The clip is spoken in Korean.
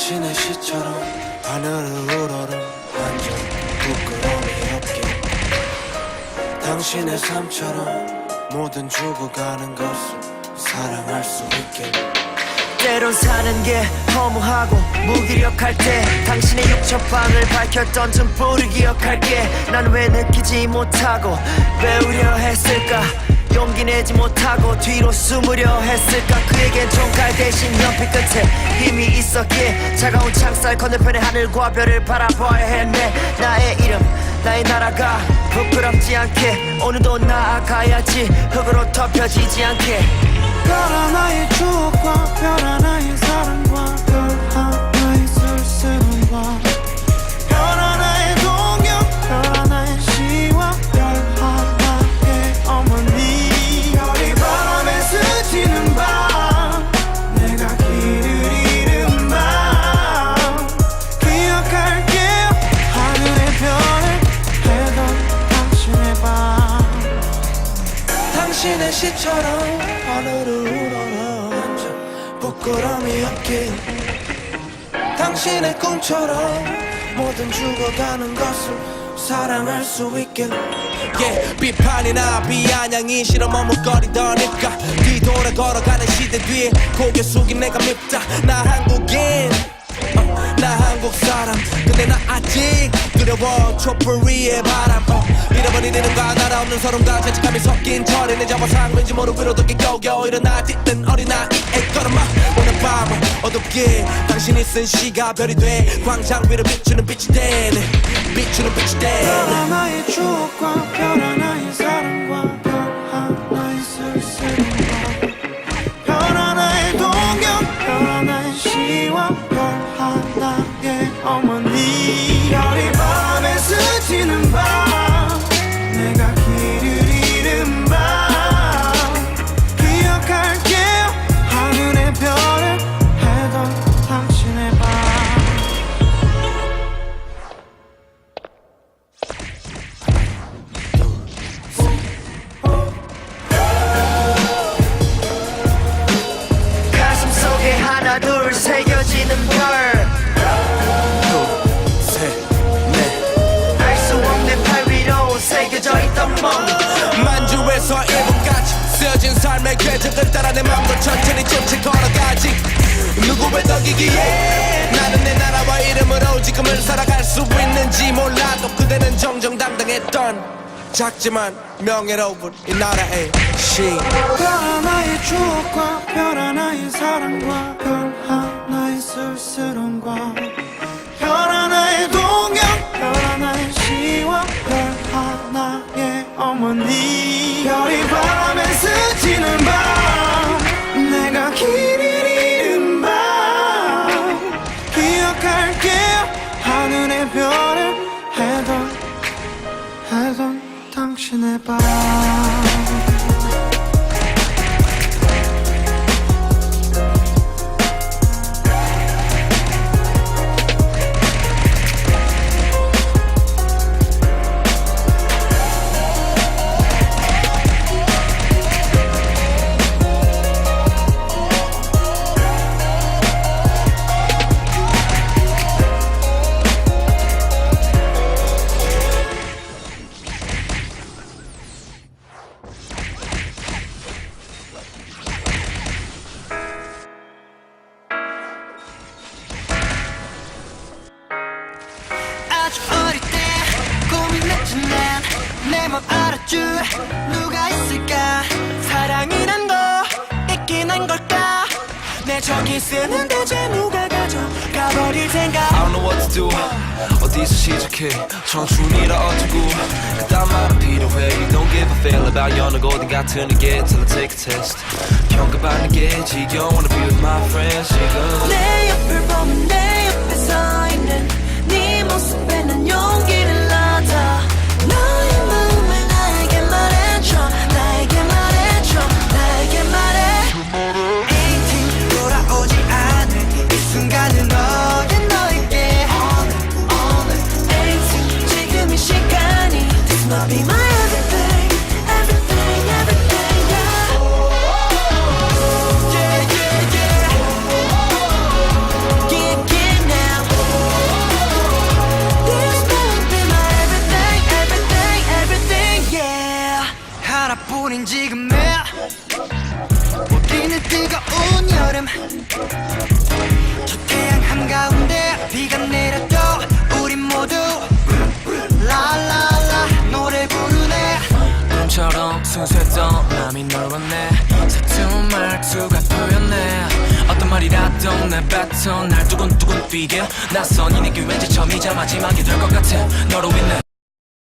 당신의 시처럼 하늘을 우러러 완전 부끄러움이 없게. 당신의 삶처럼 모든 죽어가는 것을 사랑할 수 있게. 때론 사는 게 허무하고 무기력할 때 당신의 육첩방을 밝혔던 전부를 기억할게. 난 왜 느끼지 못하고 배우려 했을까 못하고 뒤로 숨으려 했을까? 그에겐 종칼 대신 연필 끝에 힘이 있었기에 차가운 창살 건너편의 하늘과 별을 바라봐야 했네. 나의 이름 나의 나라가 부끄럽지 않게 오늘도 나아가야지. 흙으로 덮여지지 않게. 별 하 나의 추억과 별 하 나의 사랑과 별 시처럼 하늘을 우러러 부끄러움이 없길 당신의 꿈처럼 모든 죽어가는 것을 사랑할 수 있길 yeah, 비판이나 비아냥이 싫어 머뭇거리더니까 뒤돌아 걸어가는 시대 뒤에 고개 숙인 내가 밉다. 나 한국인 어, 나 한국 사람. 근데 나 아직 두려워 촛불 위에 바람 어, 잃어버린 이름과 없는 서름과 죄책감이 섞인 내 잡아상 왠지 모르고 위로도 겨우겨우 일어나 딛는 어린아이의 걸음마. 오늘 밤은 어둡게 당신이 쓴 시가 별이 돼. 광장 위를 비추는 빛이 되네. 비추는 빛이 별 되네. 하나의 추억과 별하 궤적을 따라 내 맘도 천천히 쫓아 걸어가지. 누구의 덕이기에 나는 내 나라와 이름으로 지금을 살아갈 수 있는지 몰라도 그대는 정정당당했던 작지만 명예로운 이 나라의 신. 별 하나의 추억과 별 하나의 사랑과 별 하나의 쓸쓸함과 별 하나의 동경 별 하나의 시와 별 하나의 어머니. 별이 바람 당 아주 어릴 때 고민했지 난내맘 알아줄 누가 있을까? 사랑이란 거 있긴 한 걸까? 내 저기 쓰는 대체 누가 가져가버릴 생각? I don't know what to do. 어디서 시작해? 청춘이라 어쩌고? 그딴 말은 필요해. You don't give a fail about 여느 어디 같은 게 Till I take a test. 평가받는 게 지겨워. Wanna be with my friends. 지금 내 I'll be mine. 마음이 널 원해 서툰 말투가 표현해 어떤 말이라도 내 뱉어 날 두근두근 뛰게. 낯선 이 느낌 왠지 처음이자 마지막이 될 것 같아. 너로 인해